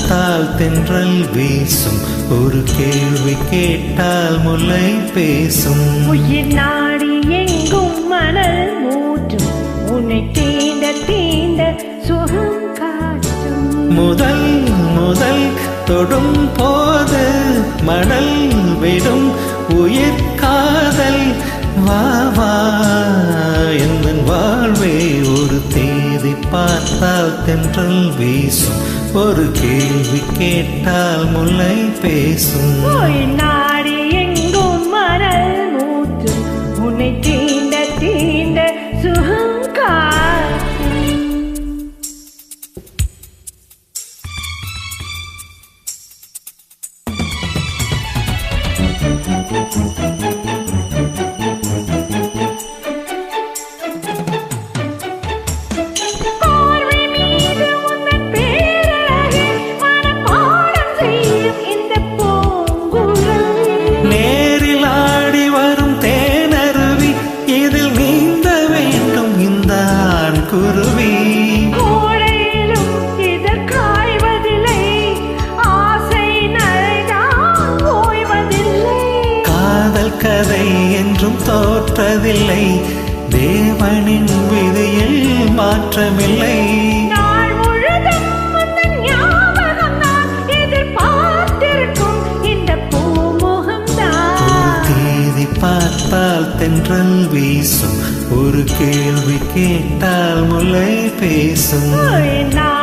பார்த்தால் தென்றல் வீசும். ஒரு கேள்வி கேட்டால் முல்லை பேசும். உயிர் நாடி எங்கும் மணல் மூட்டும். உன்னை தீண்ட தீண்ட சுகம் காட்டும். முதல் முதல் தொடும் போது மணல் விடும். உயிர் காதல் வா வா எந்த வாழ்வே ஒரு தேதி பார்த்தால் தென்றல் வீசும். ஒரு கேள்வி கேட்டால் முல்லை பேசும். நாடி கதை என்றும் தோற்றதில்லை. தேவனின் விதியில் மாற்றமில்லை. பார்த்தால் தென்றல் வீசும். ஒரு கேள்வி கேட்டால் முல்லை பேசும். உன்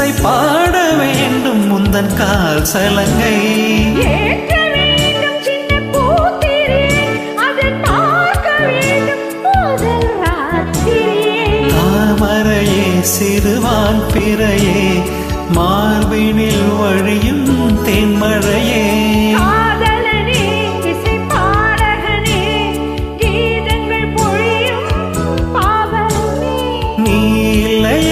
இசை பாட வேண்டும் முந்தன் கால் சலங்கை. தாமரையே சிறுவான் பிறையே மார்பினில் வழியும் தென்மழையே. நீ இல்லையே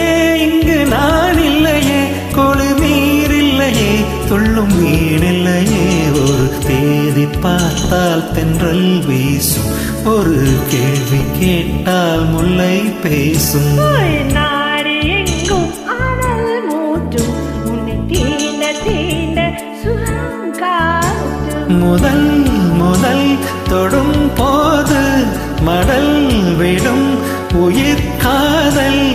தேதி பார்த்தால் தென்றல் வீசும். ஒரு கேள்வி கேட்டால் முல்லை பேசும். முதல் முதல் தொடும் போது மடல் விடும். உயிர் காதல்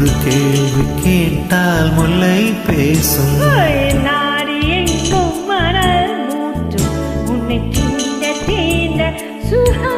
ஒரு கேள்வி கேட்டால் முல்லை பேசும். உன்னை தீண்ட தீண்ட சுகா